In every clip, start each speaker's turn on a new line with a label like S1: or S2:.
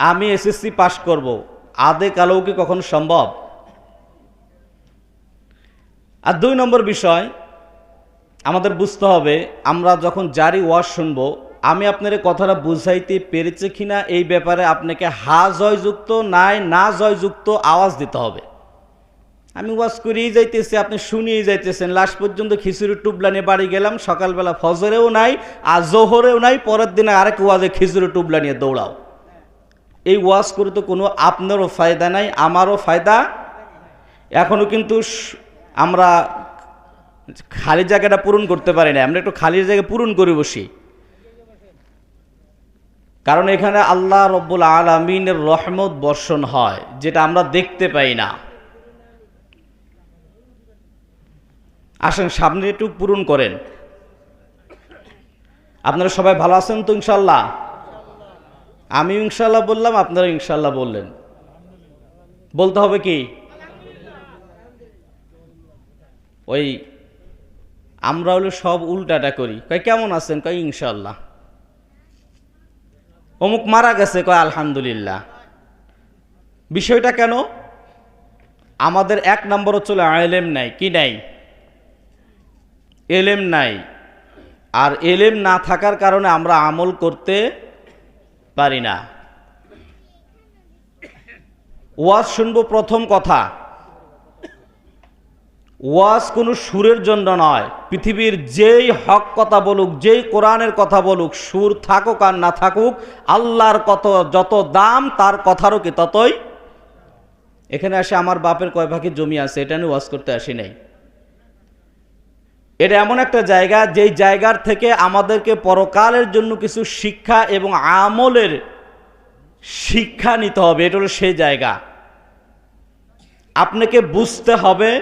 S1: আমি এসএসসি পাশ করব। আদে কালেও কি কখন সম্ভব? আর দুই নম্বর বিষয়, আমাদের বুঝতে হবে, আমরা যখন জারি ওয়াজ শুনব, আমি আপনার কথাটা বুঝাইতে পেরেছি কিনা এই ব্যাপারে আপনাকে হা জয়যুক্ত নাই না জয়যুক্ত আওয়াজ দিতে হবে। আমি ওয়াজ করেই যাইতেছি, আপনি শুনিয়েই যাইতেছেন। লাস্ট পর্যন্ত খিচুড়ি টুবলা নিয়ে বাড়ি গেলাম, সকালবেলা ফজরেও নাই আর জোহরেও নাই, পরের দিনে আরেক ওয়াজে খিচুড়ি টুবলা নিয়ে দৌড়াও। এই ওয়াজ করে তো কোনো আপনারও ফায়দা নাই, আমারও ফায়দা। এখনও কিন্তু আমরা খালি জায়গাটা পূরণ করতে পারি না আমরা একটু খালি জায়গা পূরণ করে বসি। কারণ এখানে আল্লাহ রব্বুল আলমিনের রহমত বর্ষণ হয়, যেটা আমরা দেখতে পাই না। আসেন, সামনে একটু পূরণ করেন। আপনারা সবাই ভালো আছেন তো ইনশাল্লাহ আমি ইনশাল্লাহ বললাম, আপনারা ইনশাল্লাহ বললেন। বলতে হবে কি? ওই আমরা হলো সব উল্টাটা করি। কয়, কেমন আছেন? কয় ইনশাল্লাহ অমুক মারা গেছে, কয়, আলহামদুলিল্লাহ। বিষয়টা কেন? আমাদের এক নম্বর চলে এলেম নাই, কি নাই? এলেম নাই। আর এলেম না থাকার কারণে আমরা আমল করতে পারি না। ওয়াজ শুনব প্রথম কথা। ওয়াজ কোনো সুরের জন্য নয়। পৃথিবীর যেই হক কথা বলুক, যেই কোরআনের কথা বলুক, সুর থাকুক আর না থাকুক, আল্লাহর কত, যত দাম, তার কথারও কি ততই? এখানে আসে আমার বাপের কয় ভাগে জমি আছে, এটা নিয়ে ওয়াজ করতে আসি নাই। এটা এমন একটা জায়গা, যেই জায়গার থেকে আমাদেরকে পরকালের জন্য কিছু শিক্ষা এবং আমলের শিক্ষা নিতে হবে। এটা হলো সেই জায়গা। আপনাকে বুঝতে হবে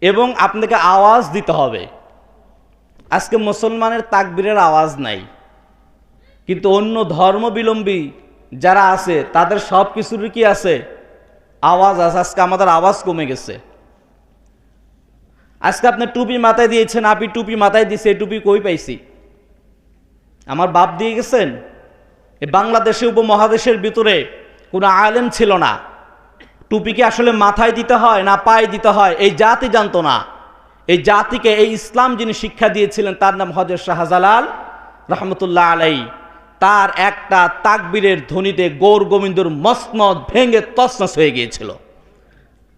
S1: এবং আপনাকে আওয়াজ দিতে হবে। আজকে মুসলমানের তাকবীরের আওয়াজ নাই। কিন্তু অন্য ধর্মবিলম্বী যারা আছে, তাদের সব কিছুর কি আছে? আওয়াজ আছে। আজকে আমাদের আওয়াজ কমে গেছে। আজকে আপনি টুপি মাথায় দিয়েছেন, আপনি টুপি মাথায় দিয়েছে টুপি কই পাইছি? আমার বাপ দিয়ে গেছেন। বাংলাদেশে উপমহাদেশের ভিতরে কোনো আলেম ছিল না। টুপিকে আসলে মাথায় দিতে হয় না পায়ে দিতে হয়, এই জাতি জানতো না। এই জাতিকে এই ইসলাম যিনি শিক্ষা দিয়েছিলেন, তার নাম হজর শাহজালাল রহমতুল্লাহ আলাই তার একটা তাকবীরের ধ্বনিতে গৌর গোবিন্দর মসনদ ভেঙে তসনস হয়ে গিয়েছিল।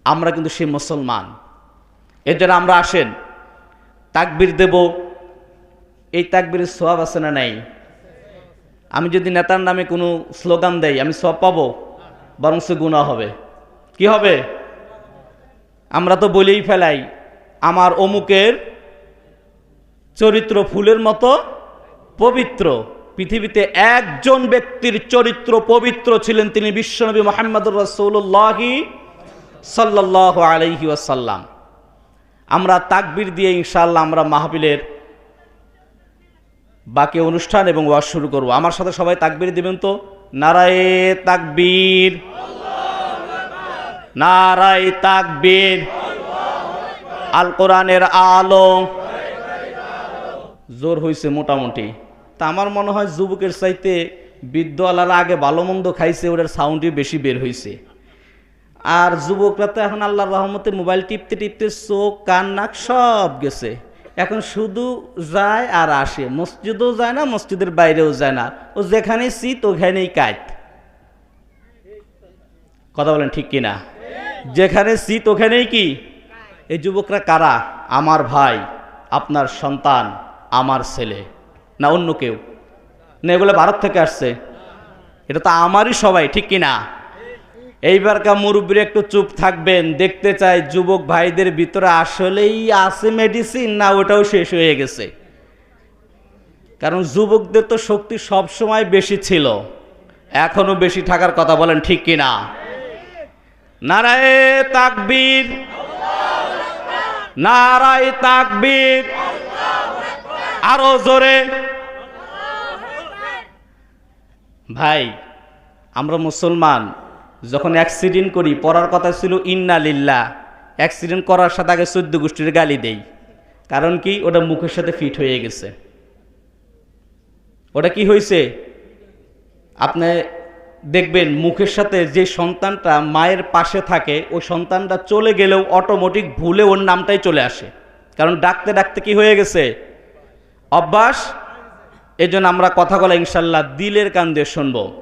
S1: আমরা কিন্তু সেই মুসলমান। জন্য আমরা আসেন। তাকবির দেব। এই তাকবীরের সোয়াব আছে না নাই? আমি যদি নেতার নামে কোনো স্লোগান দেই, আমি সব পাবো? বরং সে গুণা হবে। কি হবে? আমরা তো বলেই ফেলাই, আমার অমুকের চরিত্র ফুলের মতো পবিত্র। পৃথিবীতে একজন ব্যক্তির চরিত্র পবিত্র ছিলেন তিনি বিশ্বনবী মোহাম্মদুর রসৌল্লাহি সাল্লাহ আলহি ওয়াসাল্লাম। আমরা তাকবির দিয়ে ইনশাল্লাহ আমরা মাহবিলের বাকি অনুষ্ঠান এবং ওয়াজ শুরু করব। আমার সাথে সবাই তাকবির দিবেন তো? নারায়ে তাকবীর। নারাই তাকবীর। আল কোরআনের আলো। জোর হয়েছে মোটামুটি। তা আমার মনে হয় যুবকের চাইতে বিদ্যালয়ের আগে ভালো মন্দ খাইছে ওটার সাউন্ডই বেশি বের হয়েছে আর যুবকরা তো এখন আল্লাহর রহমতে মোবাইল টিপতে টিপতে চোখ, কান, নাক সব গেছে। এখন শুধু যায় আর আসে। মসজিদও যায় না, মসজিদের বাইরেও যায় না। ও যেখানে শীত, ওখানেই কাট কথা বলেন ঠিক কিনা? যেখানে শীত, ওখানেই কি? এই যুবকরা কারা? আমার ভাই, আপনার সন্তান, আমার ছেলে, না অন্য কেউ? না, এগুলো ভারত থেকে আসছে। এটা তো আমারই সবাই, ঠিক কিনা? এইবারকার মুরব্বীর একটু চুপ থাকবেন, দেখতে চাই যুবক ভাইদের ভিতরে আসলেই আছে মেডিসিন না ওটাও শেষ হয়ে গেছে। কারণ যুবকদের তো শক্তি সব সময় বেশি ছিল এখনও বেশি থাকার কথা বলেন ঠিক কিনা? নারায়ে তাকবীর, নারায় তাকবীর, আরও জোরে। ভাই, আমরা মুসলমান যখন অ্যাক্সিডেন্ট করি, পড়ার কথা ছিল ইন্না লিল্লা অ্যাক্সিডেন্ট করার সাথে আগে চোদ্দ গোষ্ঠীর গালি দেই। কারণ কি? ওটা মুখের সাথে ফিট হয়ে গেছে। ওটা কি হয়েছে? আপনি দেখবেন মুখের সাথে যে সন্তানটা মায়ের পাশে থাকে, ওই সন্তানটা চলে গেলেও অটোমেটিক ভুলে ওর নামটাই চলে আসে। কারণ ডাকতে ডাকতে কি হয়ে গেছে? অভ্যাস? এই জন্য আমরা কথা বলা ইনশাল্লাহ দিলের কান দিয়ে শুনব।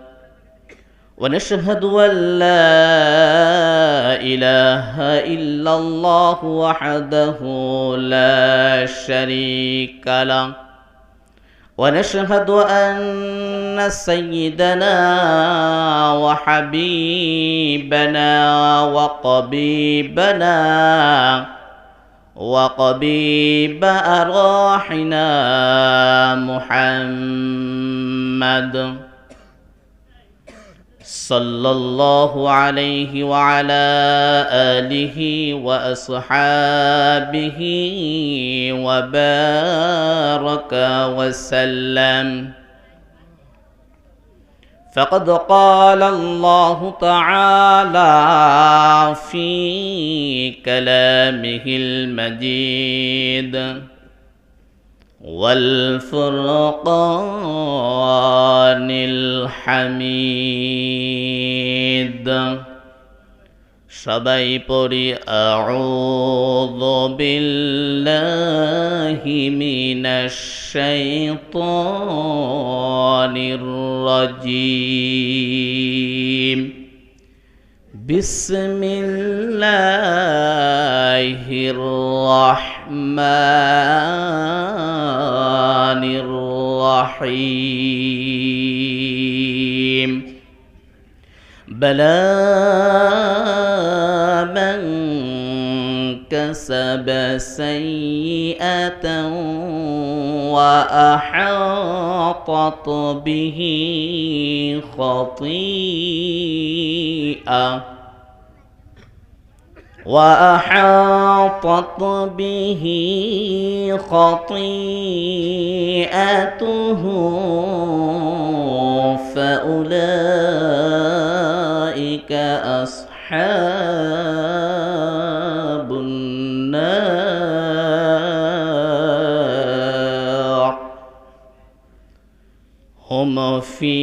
S1: ونشهد أن لا إله إلا الله وحده لا شريك له. ونشهد أن سيدنا وحبيبنا وقبيبنا وقبيب أرواحنا محمد. صلى الله عليه وعلى آله وأصحابه وبارك وسلم. فقد قال الله تعالى في كلامه المجيد. والفرقان الحميد সবাই পড়ি আউযু বিল্লাহি মিনাশ শাইতানির রাজীম বিসমিল্লাহির الرحمن الرحيم. بلى من كسب سيئة وأحاطت به خطيئة. وأحاطت به خطيئته فأولئك أصحاب النار هم فيها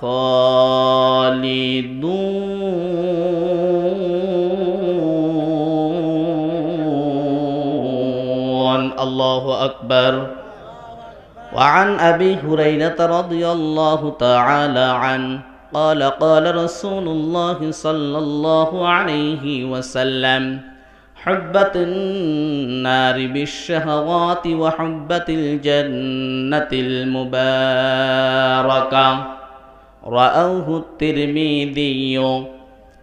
S1: خالدون أكبر. وعن أبي هريرة رضي الله تعالى عنه قال قال رسول الله صلى الله عليه وسلم حبت النار بالشهوات وحبت الجنة المباركة رأوه الترمذي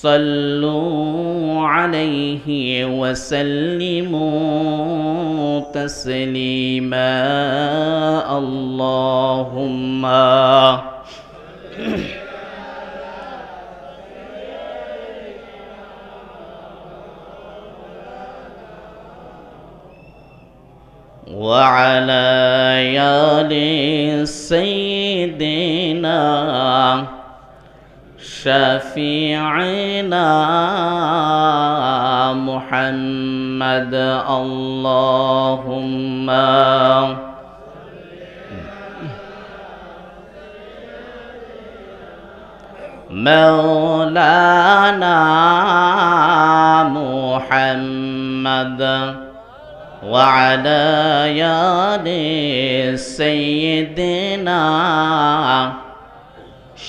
S1: صلوا عليه وسلموا تسليما. اللهم وعلى آل سيدنا شفيعنا محمد اللهم مولانا محمد وعلى آل سيدنا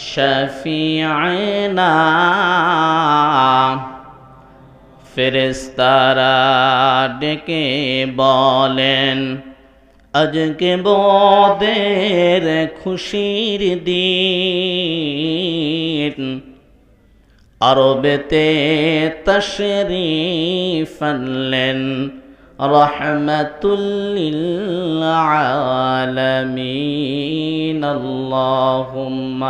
S1: শফিয়না ফেরেস্তারা ডেকে বলেন আজকে বদের খুশির দিন। আরবেতে তশরি ফেললেন رحمة للعالمين. اللهم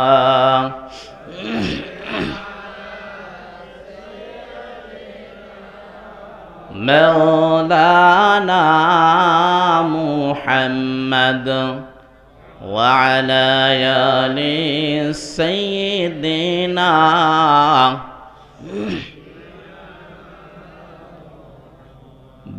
S1: مولانا محمد وعلى آل سيدنا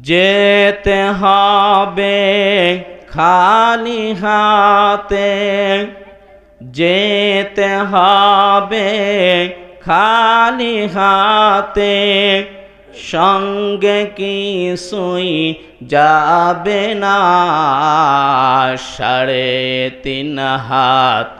S1: যেতে হবে খালি হাতে। যেতে হবে খালি হাতে। সঙ্গে কিছুই যাবে না। সাড়ে তিন হাত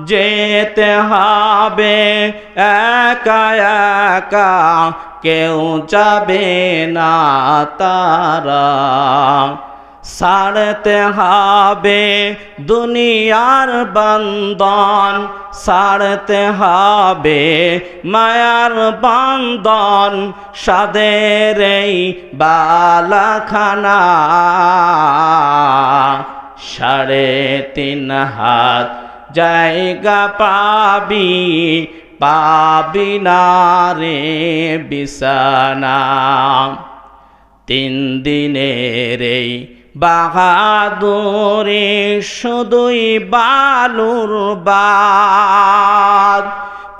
S1: যেতে হবে, একা একা কেউ যাবে না তারা। সারতে হবে দুনিয়ার বন্দন সারতে হবে মায়ার বন্দন সাদের বালাখানা। সাড়ে তিন হাত জায়গা পাবি পাবি না রে বিছানা। তিন দিনের এই বাহাদুরে শুধুই বালুর বাদ।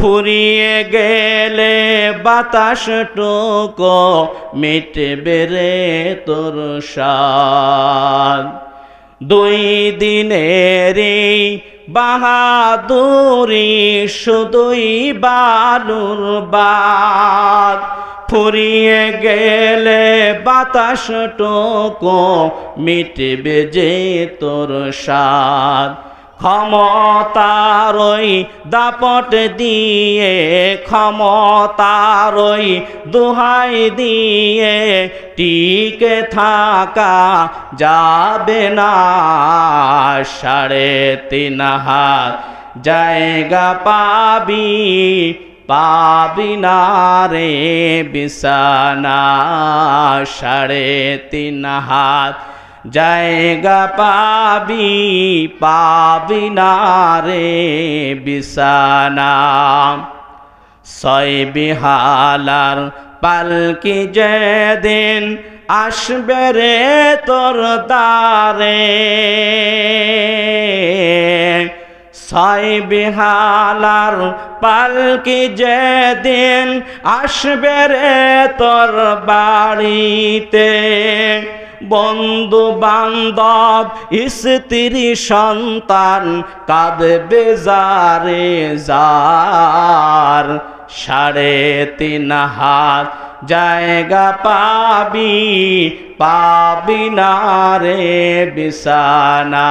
S1: ফুরিয়ে গেলে বাতাস টুকো রে তোর সাদ দুই দিনের বাহাদুরি শুধুই বালুর বাদ। ফুরিয়ে গেলে বাতাস টোকো মিটবে যে তোর সাদ ক্ষমতারই দাপট দিয়ে, ক্ষমতারই দুহাই দিয়ে টিকে থাকা যাবে না। সাড়ে তিন হাত জায়গা পাবি পাবি না রে বিছানা। সাড়ে তিন হাত জায়গা পাবি পাবি না রে বিছানা ছয় বিহালার পালকি যেদিন আসবে রে তোর দ্বারে ছয় বিহালার পালকি যেদিন আসবে রে তোর বাড়িতে বন্ধু বান্ধব স্ত্রী, সন্তান কাঁদবে যারে যার। সাড়ে তিন হাত জায়গা পাবি পাবি না রে বিছানা।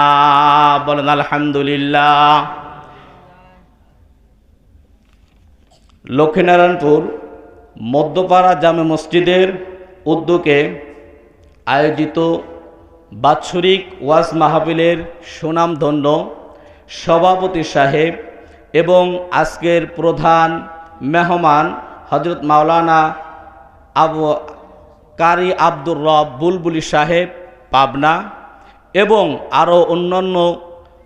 S1: বলেন, আলহামদুলিল্লাহ। লক্ষ্মীনারায়ণপুর, মধ্যপাড়া জামে মসজিদের উদ্যোগে আয়োজিত বাৎসরিক ওয়াজ মাহফিলের সুনামধন্য সভাপতি সাহেব এবং আজকের প্রধান মেহমান হজরত মাওলানা আবু কারি আব্দুর রব বুলবুলি সাহেব, পাবনা এবং আরও অন্যান্য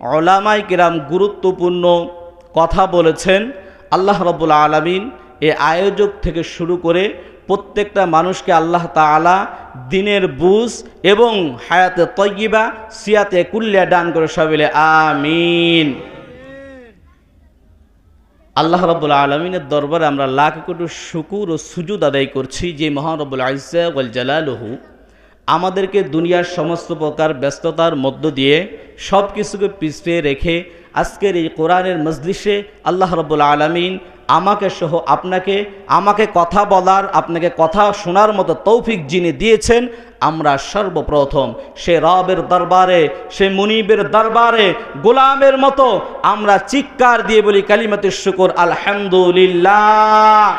S1: ওলামাই কিরাম গুরুত্বপূর্ণ কথা বলেছেন। আল্লাহ রবুল আলমিন এ আয়োজক থেকে শুরু করে প্রত্যেকটা মানুষকে আল্লাহ তালা দিনের বুঝ এবং হায়াতে তৈবা সিয়াতে কুল্লিয়া দান করে সবিলে আমিন। আল্লাহ রবুল আলমিনের দরবারে আমরা লাখ কোটি শুকুর ও সুজুদ আদায় করছি যে মহানবুল আইসা ওয়াল জালালহু। আমাদেরকে দুনিয়ার সমস্ত প্রকার ব্যস্ততার মধ্য দিয়ে সব কিছুকে পিছিয়ে রেখে আজকের এই কোরআনের মজলিসে আল্লাহ রবুল আলমিন আমাকে সহ আপনাকে, আমাকে কথা বলার, আপনাকে কথা শোনার মতো তৌফিক যিনি দিয়েছেন, আমরা সর্বপ্রথম সে রবের দরবারে, সে মুনিবের দরবারে, গোলামের মতো আমরা চিৎকার দিয়ে বলি কালিমাতের শুকর, আলহামদুলিল্লাহ।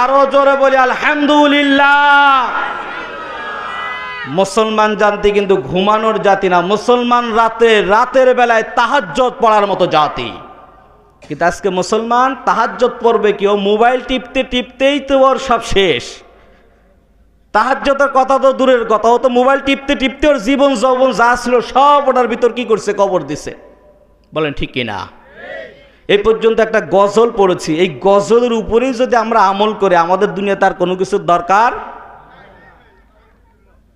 S1: আরও জোরে বলি আলহামদুলিল্লাহ। মুসলমান জাতি কিন্তু ঘুমানোর জাতি না, মুসলমান রাতে, রাতের বেলায় তাহাজ্জত পড়ার মতো জাতি। কিন্তু আজকে মুসলমান তাহাজ্জত পড়বে কেউ মোবাইল টিপতে টিপতেই তো ওর সব শেষ। তাহাজ্জতের কথা তো দূরের কথা, ও তো মোবাইল টিপতে টিপতে ওর জীবন, যৌবন যা ছিল সব ওটার ভিতর কি করছে? কবর দিছে। বলেন, ঠিক কিনা এই পর্যন্ত একটা গজল পড়েছি। এই গজলের উপরেই যদি আমরা আমল করি, আমাদের দুনিয়া তার কোনো কিছুর দরকার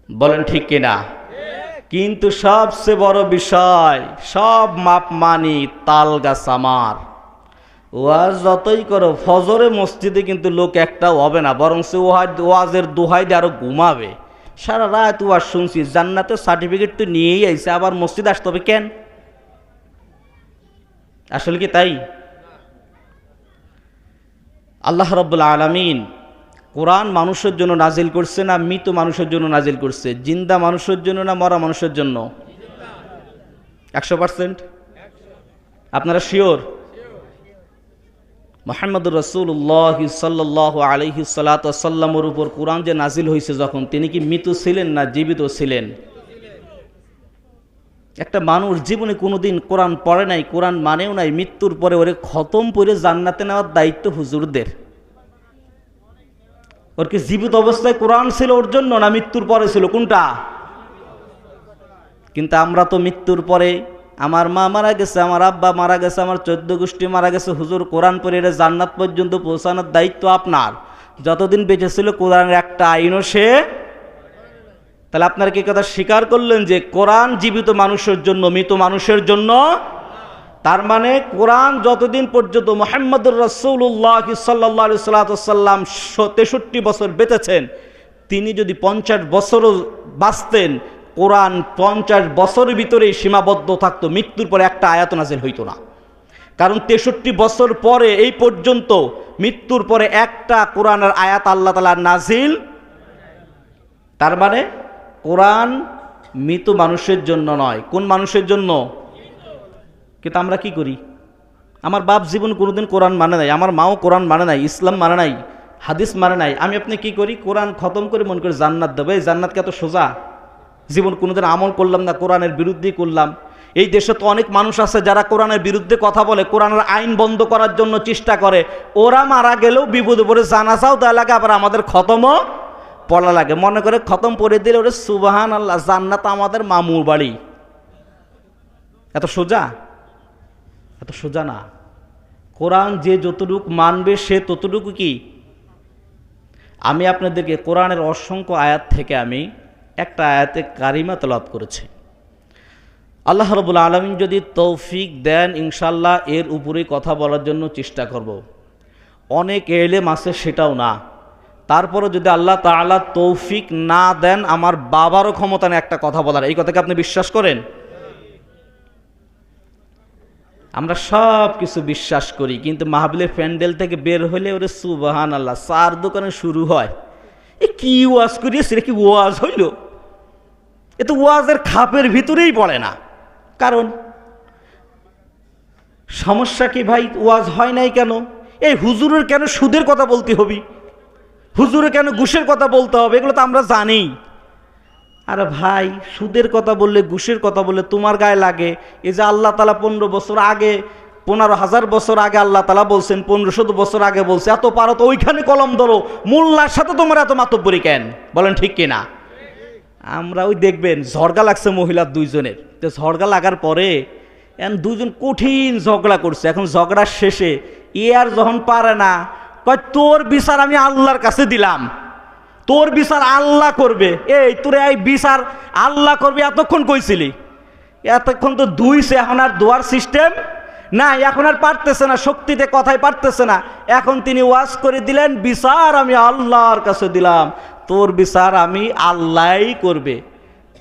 S1: বলেন, ঠিক কিনা কিন্তু সবচেয়ে বড় বিষয়, সব মাপ মানি তাল গাছ আমার। ওয়াজ যতই করো, ফজরে মসজিদে কিন্তু লোক একটাও হবে না বরং সে ওয়াজ ওয়াজের দোহাই দিয়ে আরও ঘুমাবে। সারা রাত ওয়াজ শুনছি, জান্নাতের সার্টিফিকেট তো নিয়েই আইছে, আবার মসজিদ আসতে হবে কেন? আসলে কি তাই? আল্লাহ রব্বুল আলমিন কোরআন মানুষের জন্য নাজিল করছে না মৃত মানুষের জন্য নাজিল করছে? জিন্দা মানুষের জন্য না মরা মানুষের জন্য? একশো পার্সেন্ট? আপনারা শিওর? মোহাম্মদুর রসুল্লাহ সাল্লাহ আলহি সাল্লাতামের উপর কোরআন যে নাজিল হয়েছে যখন, তিনি কি মৃত ছিলেন না জীবিত ছিলেন? একটা মানুষ জীবনে কোনোদিন কোরআন পড়ে নাই, কোরআন মানেও নাই, মৃত্যুর পরে ওরে খতম করে জান্নাতে নেওয়ার দায়িত্ব হুজুরদের। ওর কি জীবিত অবস্থায় কোরআন ছিল ওর জন্য না মৃত্যুর পরে ছিল? কোনটা? কিন্তু আমরা তো মৃত্যুর পরে আমার মা মারা গেছে, আমার আব্বা মারা গেছে, আমার চোদ্দ গোষ্ঠী মারা গেছে। হুজুর, কোরআন পরে এটা জান্নাত পর্যন্ত পৌঁছানোর দায়িত্ব আপনার। যতদিন বেঁচে ছিল কোরআনের একটা আইনও সে তাহলে আপনারা কি কথা স্বীকার করলেন যে কোরআন জীবিত মানুষের জন্য, মৃত মানুষের জন্য? তার মানে কোরআন যতদিন পর্যন্ত মোহাম্মদুর রসৌল্লাহ সাল্লাহ সাল্লাম তেষট্টি বছর বেঁচেছেন, তিনি যদি পঞ্চাশ বছরও বাঁচতেন কোরআন পঞ্চাশ বছরের ভিতরেই সীমাবদ্ধ থাকতো, মৃত্যুর পরে একটা আয়াত নাজিল হইতো না। কারণ তেষট্টি বছর পরে এই পর্যন্ত মৃত্যুর পরে একটা কোরআনের আয়াত আল্লাহ তালার নাজিল তার মানে কোরআন মৃত মানুষের জন্য নয়। কোন মানুষের জন্য? কিন্তু আমরা কি করি? আমার বাপ জীবন কোনোদিন কোরআন মানে নাই, আমার মাও কোরআন মানে নাই, ইসলাম মানে নাই, হাদিস মানে নাই। আমি আপনি কি করি? কোরআন খতম করে মনে করি জান্নাত দেবো। এই জান্নাতকে এত সোজা জীবন কোনোদিন আমল করলাম না, কোরআনের বিরুদ্ধেই করলাম। এই দেশে তো অনেক মানুষ আছে যারা কোরআনের বিরুদ্ধে কথা বলে, কোরআনের আইন বন্ধ করার জন্য চেষ্টা করে। ওরা মারা গেলেও বিপদে পড়ে জানাসাও দেওয়া লাগে, আবার আমাদের খতমও পড়া লাগে। মনে করে খতম পড়ে দিলে ওরে সুবাহান আল্লাহ জান্নাত আমাদের মামুর বাড়ি। এত সোজা? এত সোজা না। কোরআন যে যতটুকু মানবে, সে ততটুকু কি? আমি আপনাদেরকে কোরআনের অসংখ্য আয়াত থেকে আমি একটা আয়াতে কারিমা তলাপ করেছে। আল্লাহ রবুল আলমিন যদি তৌফিক দেন ইনশাল্লাহ এর উপরেই কথা বলার জন্য চেষ্টা করব। অনেক এলেম আছে সেটাও না। তারপরে যদি আল্লাহ তালা তৌফিক না দেন, আমার বাবারও ক্ষমতা নেই একটা কথা বলার। এই কথাকে আপনি বিশ্বাস করেন? আমরা সব কিছু বিশ্বাস করি, কিন্তু মাহবিলের প্যান্ডেল থেকে বের হলে ওরে সুবাহান আল্লাহ চার দোকানে শুরু হয়। এ কি ওয়াজ করিয়েছে কি ওয়াজ হইল? এ তো ওয়াজের খাপের ভিতরেই পড়ে না। কারণ, সমস্যা কি ভাই? ওয়াজ হয় নাই কেন? এই হুজুরের কেন সুদের কথা বলতে হবি? হুজুরে কেন ঘুষের কথা বলতে হবে? এগুলো তো আমরা জানি। আরে ভাই, সুদের কথা বললে ঘুষের কথা বললে তোমার গায়ে লাগে। এই যে আল্লাহ তালা পনেরো বছর আগে, পনেরো হাজার বছর আগে আল্লাহ তালা বলছেন, পনেরো শত বছর আগে বলছে, এত পারো তো ওইখানে কলম ধরো। মোল্লার সাথে তোমার এত মাতব্বরি কেন? বলেন ঠিক কিনা? আমরা ওই দেখবেন, ঝড়গা লাগছে মহিলার দুইজনের। তো ঝড়গা লাগার পরে এখন দুজন কঠিন ঝগড়া করছে। এখন ঝগড়ার শেষে এ আর যখন পারে না, কয়, তোর বিচার আমি আল্লাহর কাছে দিলাম। তোর বিচার আল্লাহ করবে। এই, তোর এই বিচার আল্লাহ করবে এতক্ষণ কইছিলি। এতক্ষণ তো দুইছে এখন আর দোয়ার সিস্টেম না এখন আর পারতেছে না, শক্তিতে কথাই পারতেছে না। এখন তিনি ওয়াজ করে দিলেন, বিচার আমি আল্লাহর কাছে দিলাম। তোর বিচার আমি আল্লাহই করবে।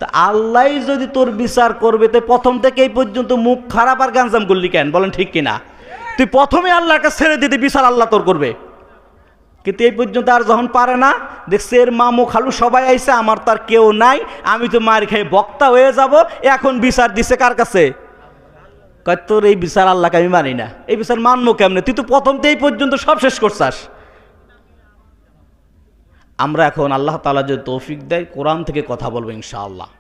S1: তা আল্লাহ যদি তোর বিচার করবে, তো প্রথম থেকে এই পর্যন্ত মুখ খারাপ আর গাঞ্জাম করলি কেন? বলেন ঠিক কিনা? তুই প্রথমে আল্লাহর কাছে ছেড়ে দিতে বিচার আল্লাহ তোর করবে। কিন্তু এই পর্যন্ত আর যখন পারে না, দেখছে এর মামু খালু সবাই আইসে আমার তার কেউ নাই, আমি তো মার খেয়ে বক্তা হয়ে যাব, এখন বিচার দিছে কার কাছে? তোর এই বিচার আল্লাহকে আমি মানি না। এই বিচার মানবো কেমনে? তুই তো প্রথমতে এই পর্যন্ত সব শেষ করছাস। আমরা এখন আল্লাহ তালা যে তৌফিক দেয় কোরআন থেকে কথা বলবো ইনশাআল্লাহ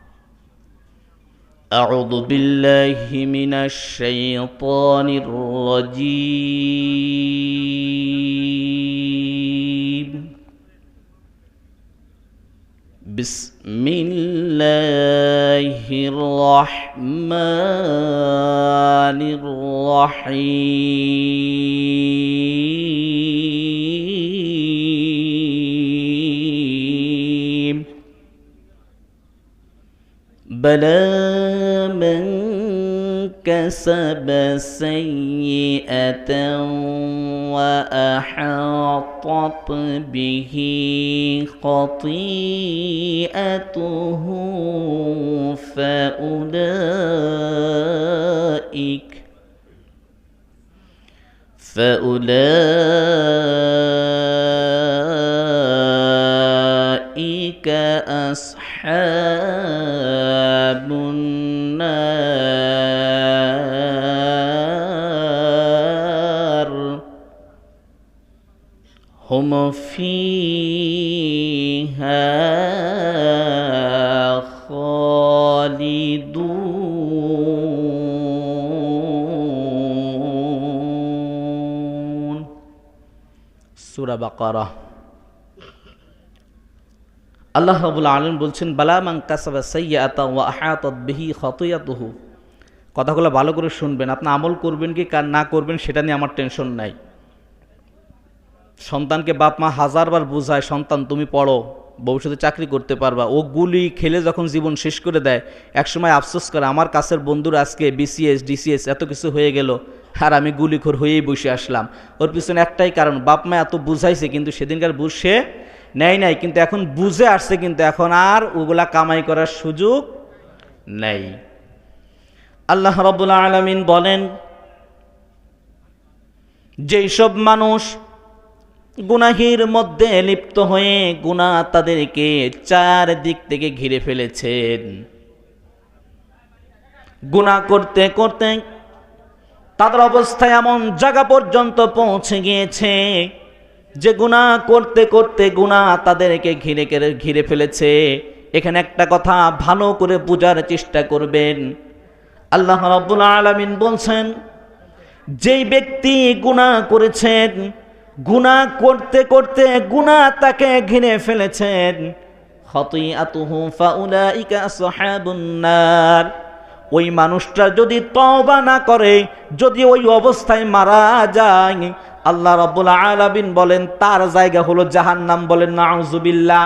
S1: أعوذ بالله من الشيطان الرجيم بسم الله الرحمن الرحيم بلى من كسب سيئة وأحاطت به خطيئته فأولئك فأولئك أصحاب أصحاب النار. هم فيها خالدون. سورة بقرة. আল্লাহ রাবুল আলম বলছেন, বালা বালামাং কাসাবা সাইয়াতা ওয়া আহাতাত বিহি খতিয়াতুহু। কথাগুলো ভালো করে শুনবেন। আপনি আমল করবেন কি, কার না করবেন, সেটা নিয়ে আমার টেনশন নাই। সন্তানকে বাপ মা হাজারবার বোঝায়, সন্তান, তুমি পড়ো, ভবিষ্যতে চাকরি করতে পারবা। ও গুলি খেলে যখন জীবন শেষ করে দেয়, একসময় আফসোস করে, আমার কাছের বন্ধুরা আজকে বিসিএস ডিসিএস এত কিছু হয়ে গেল, আর আমি গুলিখোর হয়েই বসে আসলাম। ওর পিছনে একটাই কারণ, বাপ মা এত বুঝাইছে, কিন্তু সেদিনকার বুঝ সে নেয় নাই, কিন্তু এখন বুঝে আসছে কিন্তু এখন আর ওগুলা কামাই করার সুযোগ নেই। আল্লাহ রবুল্লা আলমিন বলেন যেই সব মানুষ গুনাহির মধ্যে লিপ্ত হয়ে গুনাহ তাদেরকে চার দিক থেকে ঘিরে ফেলেছেন। গুনাহ করতে করতে তাদের অবস্থা এমন জায়গা পর্যন্ত পৌঁছে গিয়েছে যে গুনাহ করতে করতে গুনাহ তাদেরকে ঘিরে ঘিরে ফেলেছে। এখানে একটা কথা, ভালো করে বোঝার চেষ্টা করবেন। আল্লাহ রাব্বুল আলামিন বলছেন, যেই ব্যক্তি গুনাহ করেছেন, গুনাহ করতে করতে গুনাহ তাকে ঘিরে ফেলেছেন। ওই মানুষটা যদি তবা না করে, যদি ওই অবস্থায় মারা যায় আল্লাহ রাব্বুল আলামিন বলেন, তার জায়গা হলো জাহান্নাম বলেন, নাউজুবিল্লাহ,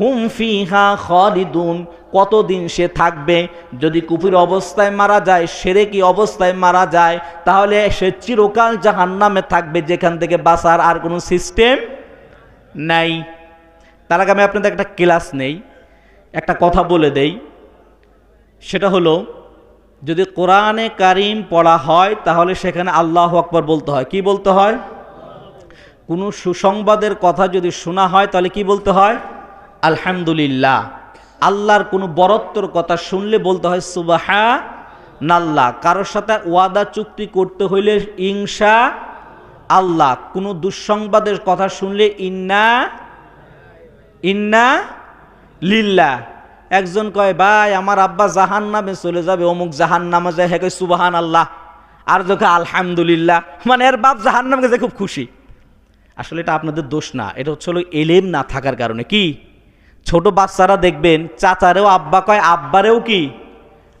S1: হুম ফিহা খালিদুন। কতদিন সে থাকবে? যদি কুফির অবস্থায় মারা যায় সেরে কি অবস্থায় মারা যায়, তাহলে সে চিরকাল জাহান্নামে থাকবে, যেখান থেকে বাঁচার আর কোনো সিস্টেম নাই। তার আগে আমি আপনাদের একটা ক্লাস নেই, একটা কথা বলে দেই। সেটা হলো যদি কোরআনে কারিম পড়া হয়, তাহলে সেখানে আল্লাহ আকবর বলতে হয়। কি বলতে হয়? কোনো সুসংবাদের কথা যদি শোনা হয়, তাহলে কি বলতে হয়? আলহামদুলিল্লাহ। আল্লাহর কোনো বরত্বর কথা শুনলে বলতে হয় সুবাহা নাল্লাহ কারোর সাথে ওয়াদা চুক্তি করতে হইলে ইংসা আল্লাহ। কোনো দুঃসংবাদের কথা শুনলে ইন্না ইন্না লিল্লা একজন কয়, ভাই, আমার আব্বা জাহান নামে চলে যাবে, অমুক জাহান নামে যায়। হ্যাঁ সুবাহান আল্লাহ আর যখন আলহামদুলিল্লাহ। মানে এর বাপ জাহান নামে গেছে খুব খুশি। আসলে এটা আপনাদের দোষ না, এটা হচ্ছে হলো এলেম না থাকার কারণে। কি? ছোট বাচ্চারা দেখবেন, চাচারেও আব্বা কয়, আব্বারেও কি?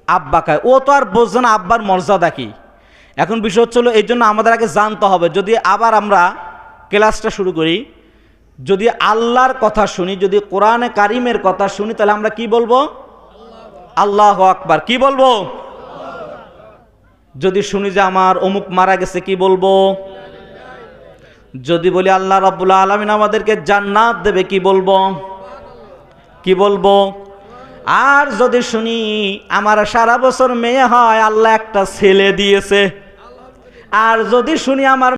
S1: আব্বা কয়, ও তো আর বোঝে না আব্বার মর্যাদা কি? এখন বিষয় হচ্ছে হলো, এই জন্য আমাদের আগে জানতে হবে, যদি আবার আমরা ক্লাসটা শুরু করি যদি আল্লাহর কথা শুনি, যদি কোরআনে কারিমের কথা শুনি, তাহলে আমরা কি বলব? আল্লাহ আকবার। কি বলব? যদি শুনি যে আমার অমুক মারা গেছে, কি বলব? যদি বলি আল্লাহ রাব্বুল আলমিন আমাদেরকে জান্নাত দেবে, কি বলব? কি বলব? আর যদি শুনি আমার সারা বছর মেয়ে হয়, আল্লাহ একটা ছেলে দিয়েছে। আর যদি শুনি আমার